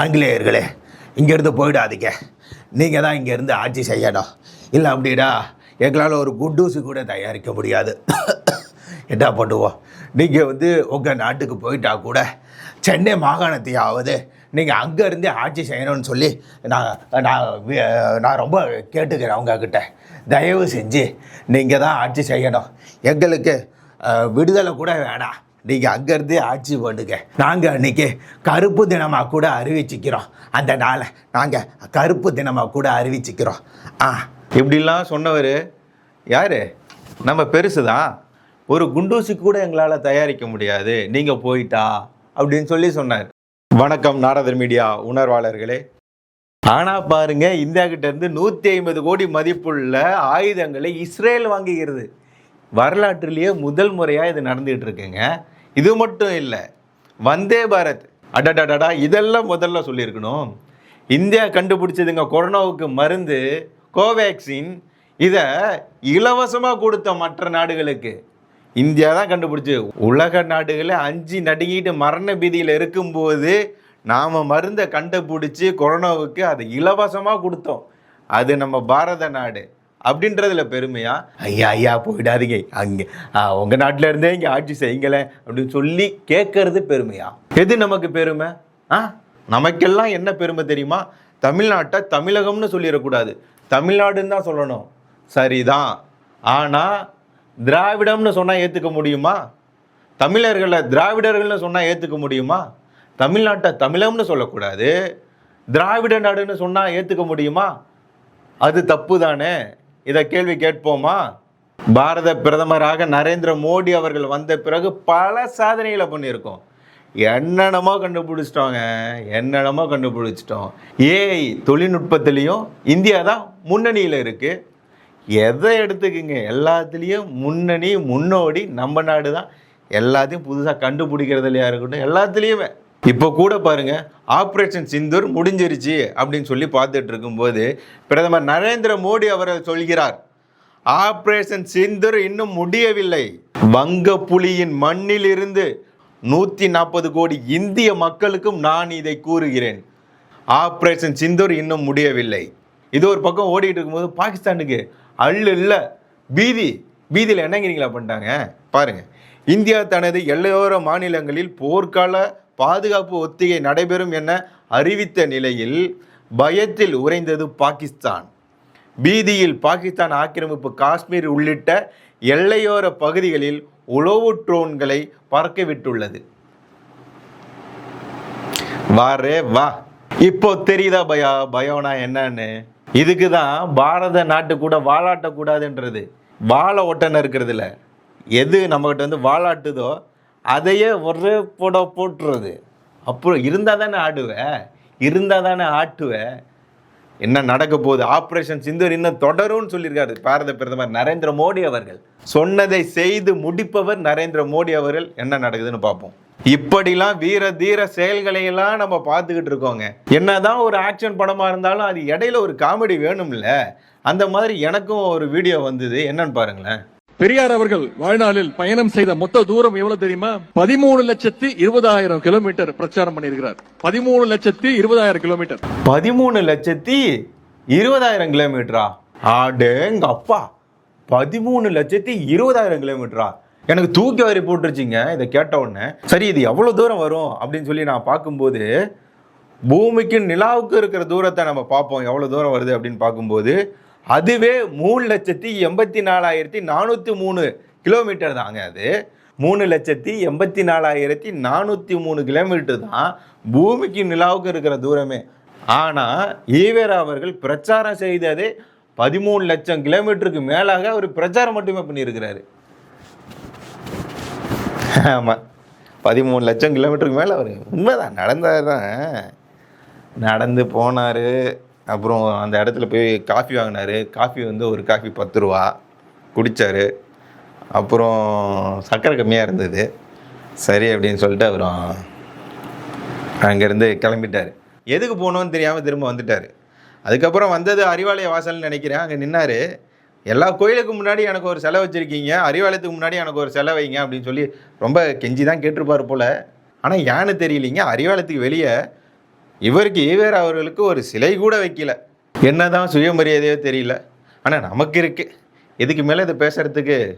ஆங்கிலேயர்களே இங்கேருந்து போயிடாதீங்க. நீங்கள் தான் இங்கேருந்து ஆட்சி செய்யணும். இல்லை அப்படின்னா எங்களால் ஒரு குண்டூசி கூட தயாரிக்க முடியாது. என்ன பண்ணுவோம்? நீங்கள் வந்து உங்கள் நாட்டுக்கு போயிட்டா கூட சென்னை மாகாணத்தையாவது நீங்கள் அங்கேருந்தே ஆட்சி செய்யணும்னு சொல்லி நான் நான் நான் ரொம்ப கேட்டுக்கிறேன் அவங்கக்கிட்ட தயவு செஞ்சு நீங்கள் தான் ஆட்சி செய்யணும். எங்களுக்கு விடுதலை கூட வேணாம். நீங்கள் அங்கேருந்தே ஆட்சி பண்ணுங்க. நாங்கள் அன்றைக்கி கருப்பு தினமாக கூட அறிவிச்சிக்கிறோம். அந்த நாளை நாங்கள் கருப்பு தினமாக கூட அறிவிச்சிக்கிறோம். ஆ இப்படிலாம் சொன்னவர் யார்? நம்ம பெருசு தான் ஒரு குண்டூசி கூட எங்களால் தயாரிக்க முடியாது. நீங்கள் போயிட்டா? அப்படின்னு சொல்லி சொன்னார். வணக்கம் நாரதர் மீடியா உணர்வாளர்களே. ஆனால் பாருங்க இந்தியா கிட்டேருந்து நூற்றி ஐம்பது கோடி மதிப்புள்ள ஆயுதங்களை இஸ்ரேல் வாங்குகிறது. வரலாற்றிலேயே முதல் முறையாக இது நடந்துகிட்டு இருக்குங்க. இது மட்டும் இல்லை வந்தே பாரத். அடடடடா இதெல்லாம் முதல்ல சொல்லியிருக்கணும். இந்தியா கண்டுபிடிச்சதுங்க கொரோனாவுக்கு மருந்து கோவேக்சின் இதை இலவசமாக கொடுத்த மற்ற நாடுகளுக்கு. இந்தியா தான் கண்டுபிடிச்சி. உலக நாடுகளில் அஞ்சு நடுங்கிட்டு மரண பீதியில் இருக்கும்போது நாம் மருந்தை கண்டுபிடிச்சி கொரோனாவுக்கு அதை இலவசமாக கொடுத்தோம். அது நம்ம பாரத நாடு. அப்படின்றதுல பெருமையா? ஐயா ஐயா போயிடாதீங்க. அங்கே உங்கள் நாட்டில் இருந்தே இங்கே ஆட்சி செய்யுங்களேன் அப்படின்னு சொல்லி கேட்கறது பெருமையா? எது நமக்கு பெருமை? ஆ நமக்கெல்லாம் என்ன பெருமை தெரியுமா? தமிழ்நாட்டை தமிழகம்னு சொல்லிடக்கூடாது. தமிழ்நாடுன்னு தான் சொல்லணும். சரிதான். ஆனால் திராவிடம்னு சொன்னால் ஏற்றுக்க முடியுமா? தமிழர்களை திராவிடர்கள்னு சொன்னால் ஏற்றுக்க முடியுமா? தமிழ்நாட்டை தமிழம்னு சொல்லக்கூடாது. திராவிட நாடுன்னு சொன்னால் ஏற்றுக்க முடியுமா? அது தப்பு தானே இதை கேள்வி கேட்போமா? பாரத பிரதமராக நரேந்திர மோடி அவர்கள் வந்த பிறகு பல சாதனைகளை பண்ணியிருக்கோம். என்னென்னமோ கண்டுபிடிச்சிட்டோங்க. என்னென்னமோ கண்டுபிடிச்சிட்டோம். ஏஐ தொழில்நுட்பத்திலையும் இந்தியா தான் முன்னணியில் இருக்குது எதை எடுத்துக்குங்க? எல்லாத்துலேயும் முன்னணி முன்னோடி நம்ம நாடு தான். எல்லாத்தையும் புதுசாக கண்டுபிடிக்கிறதுலையா இருக்கட்டும். எல்லாத்துலேயுமே. இப்போ கூட பாருங்க ஆப்ரேஷன் சிந்தூர் முடிஞ்சிருச்சு அப்படின்னு சொல்லி பார்த்துட்டு இருக்கும்போது பிரதமர் நரேந்திர மோடி அவர்கள் சொல்கிறார் ஆப்ரேஷன் சிந்தூர் இன்னும் முடியவில்லை. வங்க புலியின் மண்ணில் இருந்து நூற்றி நாற்பது கோடி இந்திய மக்களுக்கும் நான் இதை கூறுகிறேன். ஆப்ரேஷன் சிந்தூர் இன்னும் முடியவில்லை. இது ஒரு பக்கம் ஓடிட்டு இருக்கும்போது பாகிஸ்தானுக்கு அள்ளு இல்லை. பீதி பீதியில் என்னங்கிறீங்களா பண்ணிட்டாங்க? பாருங்க. இந்தியா தனது எல்லையோர மாநிலங்களில் போர்க்கால பாதுகாப்பு ஒத்திகை நடைபெறும் என அறிவித்த நிலையில் பயத்தில் உறைந்தது பாகிஸ்தான். பீதியில் பாகிஸ்தான் ஆக்கிரமிப்பு காஷ்மீர் உள்ளிட்ட எல்லையோர பகுதிகளில் உளவு ட்ரோன்களை பறக்க விட்டுள்ளது வாரே வா. இப்போ தெரியுதா பயா பயோனா என்னன்னு? இதுக்கு தான் பாரத நாட்டு கூட வாழாட்டக்கூடாதுன்றது வாழை ஒட்டனை இருக்கிறதுல. எது நம்மகிட்ட வந்து வாழாட்டுதோ அதையே ஒரே போட போட்டுறது. அப்புறம் இருந்தால் தானே ஆடுவேன் இருந்தால் தானே ஆட்டுவ? என்ன நடக்க போகுது? ஆப்ரேஷன் சிந்தூர் இன்னும் தொடரும்னு சொல்லியிருக்காரு பாரத பிரதமர் நரேந்திர மோடி அவர்கள். சொன்னதை செய்து முடிப்பவர் நரேந்திர மோடி அவர்கள். என்ன நடக்குதுன்னு பார்ப்போம். இப்படிலாம் வீர தீர செயல்களை எல்லாம் நம்ம பார்த்துக்கிட்டு இருக்கோங்க. என்னதான் ஒரு ஆக்ஷன் படமாக இருந்தாலும் அது இடையில ஒரு காமெடி வேணும்ல. அந்த மாதிரி எனக்கும் ஒரு வீடியோ வந்தது. என்னன்னு பாருங்களேன். பெரியார் அவர்கள் வாழ்நாளில் பயணம் செய்த மொத்த தூரம் எவ்வளவு தெரியுமா? பதிமூணு லட்சத்தி இருபதாயிரம் கிலோமீட்டர் பிரச்சாரம் பண்ணியிருக்கிறார். பதிமூணு லட்சத்தி இருபதாயிரம் கிலோமீட்டர் பதிமூணு லட்சத்தி இருபதாயிரம் கிலோமீட்டரா ஆடேங்க அப்பா பதிமூணு லட்சத்தி இருபதாயிரம் கிலோமீட்டரா எனக்கு தூக்கி வாரி போட்டுருச்சிங்க இதை கேட்ட உடனே. சரி இது எவ்வளோ தூரம் வரும் அப்படின்னு சொல்லி நான் பார்க்கும்போது பூமிக்கு நிலாவுக்கு இருக்கிற தூரத்தை நம்ம பார்ப்போம் எவ்வளோ தூரம் வருது அப்படின்னு பார்க்கும்போது அதுவே மூணு லட்சத்தி எண்பத்தி நாலாயிரத்தி நானூற்றி மூணு கிலோமீட்டர் தாங்க அது. மூணு லட்சத்தி எண்பத்தி நாலாயிரத்தி நானூற்றி மூணு கிலோமீட்டர் தான் பூமிக்கு நிலாவுக்கு இருக்கிற தூரமே. ஆனால் ஈவேரா அவர்கள் பிரச்சாரம் செய்ததே பதிமூணு லட்சம் கிலோமீட்டருக்கு மேலாக அவர் பிரச்சாரம் மட்டுமே பண்ணியிருக்கிறாரு. ஆமாம் பதிமூணு லட்சம் கிலோமீட்டருக்கு மேலே அவர் உண்மைதான் நடந்தார் தான் நடந்து போனார். அப்புறம் அந்த இடத்துல போய் காஃபி வாங்கினாரு. காஃபி வந்து ஒரு காஃபி பத்து ரூபா குடித்தார் அப்புறம் சர்க்கரை கம்மியாக இருந்தது. சரி அப்படின்னு சொல்லிட்டு அப்புறம் அங்கேருந்து கிளம்பிட்டார். எதுக்கு போகணும்னு தெரியாமல் திரும்ப வந்துட்டார். அதுக்கப்புறம் வந்தது அறிவாலய வாசல்னு நினைக்கிறேன். அங்கே நின்னார். எல்லா கோயிலுக்கு முன்னாடி எனக்கு ஒரு செலவு வச்சுருக்கீங்க. அறிவாலயத்துக்கு முன்னாடி எனக்கு ஒரு செலவு வைங்க அப்படின்னு சொல்லி ரொம்ப கெஞ்சி தான் கேட்டிருப்பார் போல். ஆனால் ஏன்னு தெரியலீங்க. அறிவாலயத்துக்கு வெளியே இவருக்கு ஈவேரா அவர்களுக்கு ஒரு சிலை கூட வைக்கல. என்னதான் சுயமரியாதையோ தெரியல. ஆனால் நமக்கு இருக்கு. இதுக்கு மேலே இதை பேசுறதுக்கு